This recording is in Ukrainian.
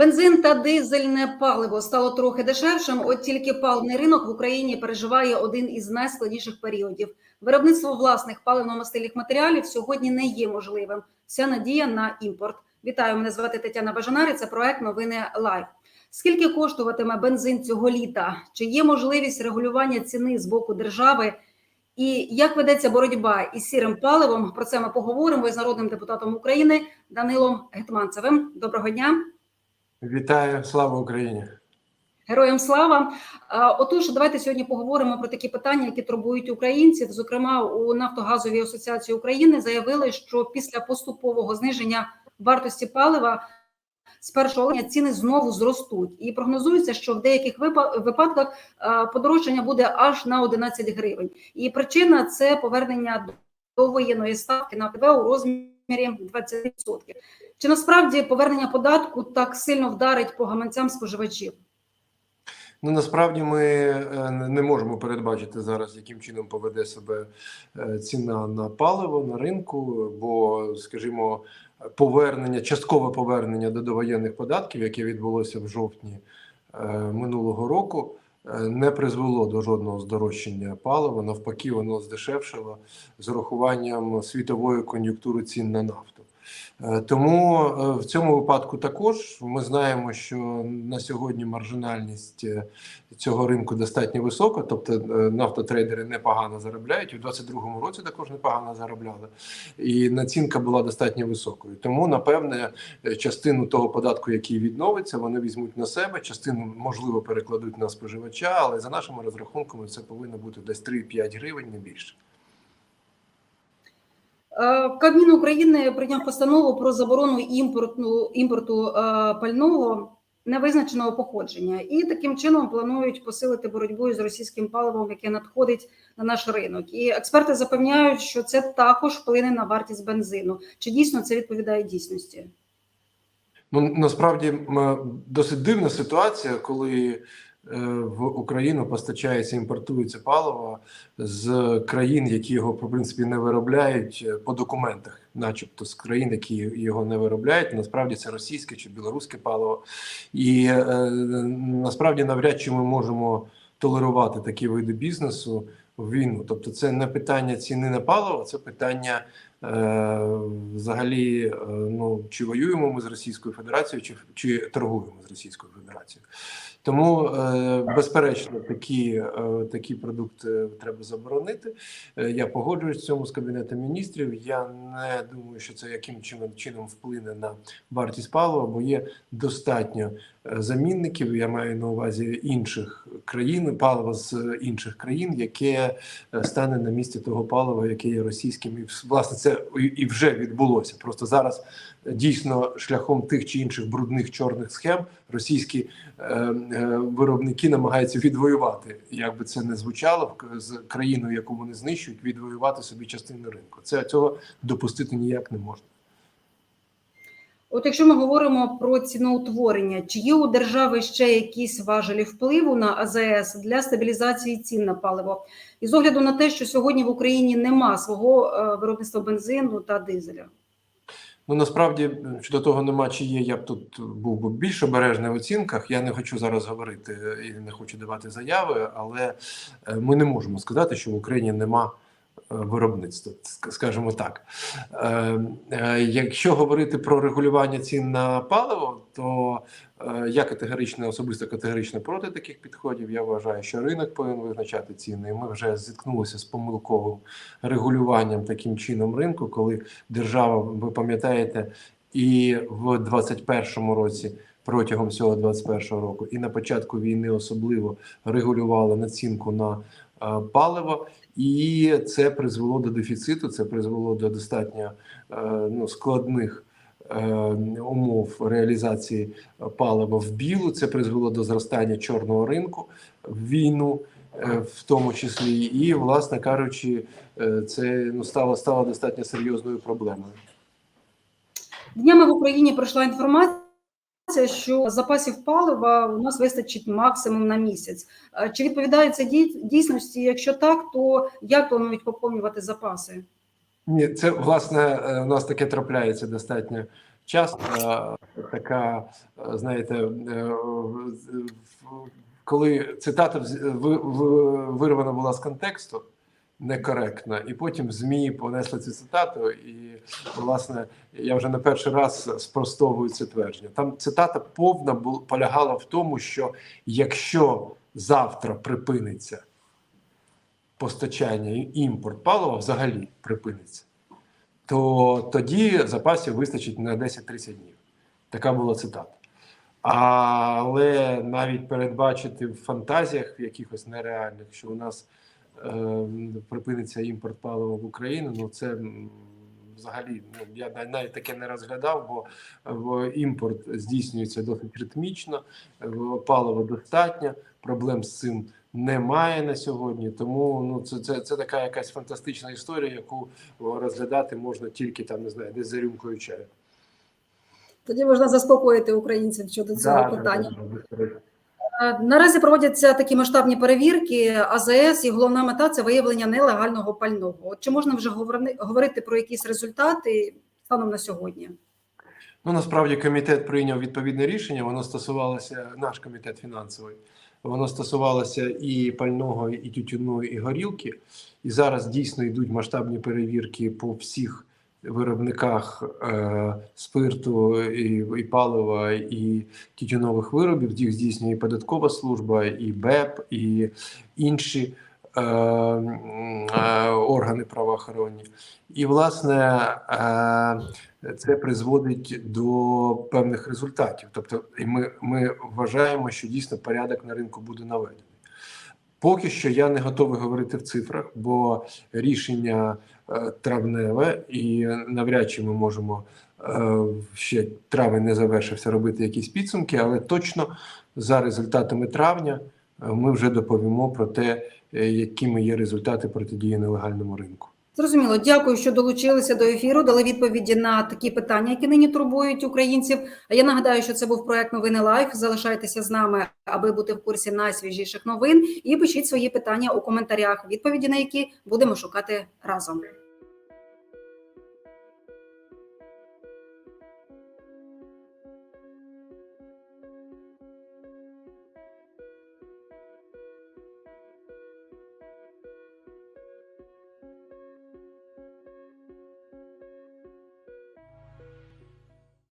Бензин та дизельне паливо стало трохи дешевшим. От тільки паливний ринок в Україні переживає один із найскладніших періодів. Виробництво власних паливно-мастильних матеріалів сьогодні не є можливим. Вся надія на імпорт. Вітаю, мене звати Тетяна Бажанарі. Це проект новини Лайв. Скільки коштуватиме бензин цього літа? Чи є можливість регулювання ціни з боку держави? І як ведеться боротьба із сірим паливом? Про це ми поговоримо із народним депутатом України Данилом Гетманцевим. Доброго дня. Вітаю, слава Україні! Героям слава! Отож, давайте сьогодні поговоримо про такі питання, які турбують українців. Зокрема, у Нафтогазовій асоціації України заявили, що після поступового зниження вартості палива з 1 липня ціни знову зростуть, і прогнозується, що в деяких випа- випадках а, подорожчання буде аж на 11 гривень. І причина це повернення до воєнної ставки на ПДВ у розмірі 20%. Чи насправді повернення податку так сильно вдарить по гаманцям споживачів? Ну насправді ми е, не можемо передбачити зараз, яким чином поведе себе е, ціна на паливо на ринку, бо, скажімо, повернення, часткове повернення до довоєнних податків, яке відбулося в жовтні е, минулого року, не призвело до жодного здорожчання палива. Навпаки, воно здешевшило з урахуванням світової кон'юнктури цін на нафту. Е, Тому е, в цьому випадку також ми знаємо, що на сьогодні маржинальність е, цього ринку достатньо висока, тобто нафтотрейдери непогано заробляють. У 2022 році також непогано заробляли, і націнка була достатньо високою. Тому, напевне, частину того податку, який відновиться, вони візьмуть на себе, частину можливо перекладуть на споживача, але за нашими розрахунками це повинно бути десь 3-5 гривень, не більше. Е, Кабмін України прийняв постанову про заборону імпорту, імпорту е, пального невизначеного походження, і таким чином планують посилити боротьбу з російським паливом, яке надходить на наш ринок. І експерти запевняють, що це також вплине на вартість бензину. Чи дійсно це відповідає дійсності? Ну насправді м, досить дивна ситуація, коли е, в Україну постачається імпортується паливо з країн, які його в принципі не виробляють е, по документах, начебто з країн, які його не виробляють. Насправді це російське чи білоруське паливо, і е, насправді навряд чи ми можемо толерувати такі види бізнесу в війну. Тобто, це не питання ціни на паливо, це питання. Е, взагалі, е, ну чи воюємо ми з Російською Федерацією, чи чи торгуємо з Російською Федерацією. Тому, е, безперечно, такі такі продукти треба заборонити. Я погоджуюсь в цьому з кабінетом міністрів. Я не думаю, що це яким чином чином вплине на вартість палива, бо є достатньо замінників. Я маю на увазі інших країн, палива з інших країн, яке стане на місці того палива, яке є російським, і власне це і- і вже відбулося. Просто зараз е, дійсно шляхом тих чи інших брудних чорних схем російські е, е, виробники намагаються відвоювати, як би це не звучало, з країною, яку вони знищують, відвоювати собі частину ринку. Це цього допустити ніяк не можна. От якщо ми говоримо про ціноутворення, чи є у держави ще якісь важелі впливу на АЗС для стабілізації цін на паливо? І з огляду на те, що сьогодні в Україні нема свого е, виробництва бензину та дизеля. Ну насправді щодо того нема чи є. Я б тут був би більш обережний в оцінках. Я не хочу зараз говорити і не хочу давати заяви, але е, ми не можемо сказати, що в Україні нема виробництва, скажімо так. Е, е, Якщо говорити про регулювання цін на паливо, то е, я категорично особисто категорично проти таких підходів. Я вважаю, що ринок повинен визначати ціни. І ми вже зіткнулися з помилковим регулюванням таким чином ринку, коли держава, ви пам'ятаєте, і в 21-му році. Протягом всього 21-го року і на початку війни особливо регулювала націнку на паливо, і це призвело до дефіциту. Це призвело до достатньо е, ну, складних е, умов реалізації палива в білу. Це призвело до зростання чорного ринку війну, е, в тому числі, і, власне кажучи, е, це ну стало стало достатньо серйозною проблемою. Днями в Україні пройшла інформація, що запасів палива у нас вистачить максимум на місяць. Е, Чи відповідає це дійсності? Якщо так, то як планують поповнювати запаси? Ні, це власне е, у нас таке трапляється достатньо часто. Е, така, знаєте, коли цитата вирвана була з контексту некоректно, і потім ЗМІ понесли цю цитату, і власне я вже не перший раз спростовую це твердження. Там цитата повна полягала в тому, що якщо завтра припиниться постачання і імпорт палива, взагалі припиниться, то тоді запасів вистачить на 10-30 днів. Така була цитата. Але навіть передбачити в фантазіях якихось нереальних, що у нас припиниться імпорт палива в Україну, ну це взагалі ну, я навіть таке не розглядав, бо, імпорт здійснюється досить ритмічно, е, палива достатньо, проблем з цим немає на сьогодні. Тому ну це, це, це така якась фантастична історія, яку розглядати можна тільки там, не знаю, десь за рюмкою чаю. Тоді можна заспокоїти українців щодо цього Да, питання. да, да. Е, Наразі проводяться такі масштабні перевірки АЗС, і головна мета це виявлення нелегального пального. От чи можна вже говорити про якісь результати станом на сьогодні? Ну насправді комітет прийняв відповідне рішення. Воно стосувалося наш комітет фінансовий. Воно стосувалося і пального, і тютюну, і горілки. І зараз дійсно йдуть масштабні перевірки по всіх виробниках е, спирту і, і палива, і тютюнових виробів. Їх здійснює і податкова служба, і БЕП, і інші е, е, органи правоохоронні. І власне. Е, це призводить до певних результатів. Тобто, і ми, ми вважаємо, що дійсно порядок на ринку буде наведений. Поки що я не готовий говорити в цифрах, бо рішення травневе, і навряд чи ми можемо е, ще травень не завершився робити якісь підсумки, але точно за результатами травня е, ми вже доповімо про те, е, якими є результати протидії нелегальному ринку. Зрозуміло, дякую, що долучилися до ефіру, дали відповіді на такі питання, які нині турбують українців. А я нагадаю, що це був проект Новини Лайф. Залишайтеся з нами, аби бути в курсі найсвіжіших новин. І пишіть свої питання у коментарях, відповіді на які будемо шукати разом.